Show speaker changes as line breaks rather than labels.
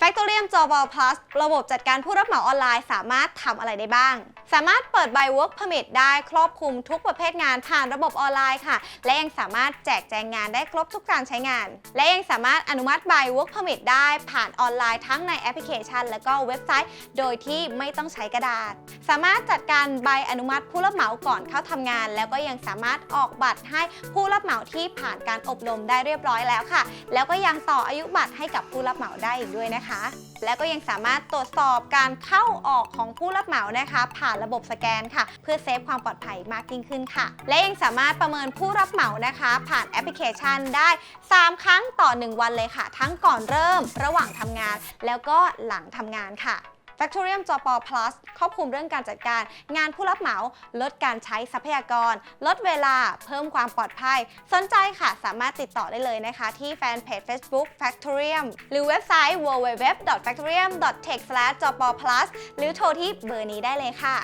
Factorium Job Plus ระบบจัดการผู้รับเหมาออนไลน์ สามารถทำอะไรได้บ้าง สามารถเปิดใบ Work Permit ได้ครอบคลุมทุกประเภทงานผ่านระบบออนไลน์ค่ะ และยังสามารถแจกแจงงานได้ครบทุกการใช้งาน และยังสามารถอนุมัติใบ Work Permit ได้ผ่านออนไลน์ทั้งในแอปพลิเคชัน และก็เว็บไซต์ โดยที่ไม่ต้องใช้กระดาษ สามารถจัดการใบอนุมัติผู้รับเหมาก่อนเข้าทำงาน แล้วก็ยังสามารถออกบัตรให้ผู้รับเหมาที่ผ่านการอบรมได้เรียบร้อยแล้วค่ะ แล้วก็ยังต่ออายุบัตรให้กับผู้รับเหมาได้อีกด้วยนะคะ แล้วก็ยังสามารถตรวจสอบการเข้าออกของผู้รับเหมานะคะ ผ่านระบบสแกนค่ะ เพื่อเซฟความปลอดภัยมากยิ่งขึ้นค่ะ และยังสามารถประเมินผู้รับเหมานะคะ ผ่านแอปพลิเคชันได้ 3 ครั้งต่อ 1 วันเลยค่ะ ทั้งก่อนเริ่ม ระหว่างทำงาน แล้วก็หลังทำงานค่ะ Factorium จป plus ครอบคลุมเรื่องการจัดการ งานผู้รับเหมา ลดการใช้ทรัพยากร ลดเวลา เพิ่มความปลอดภัย สนใจค่ะ สามารถติดต่อได้เลยนะคะ ที่แฟนเพจ Facebook Factorium หรือเว็บไซต์ www.factorium.tech/jobplus หรือโทรที่เบอร์นี้ได้เลยค่ะ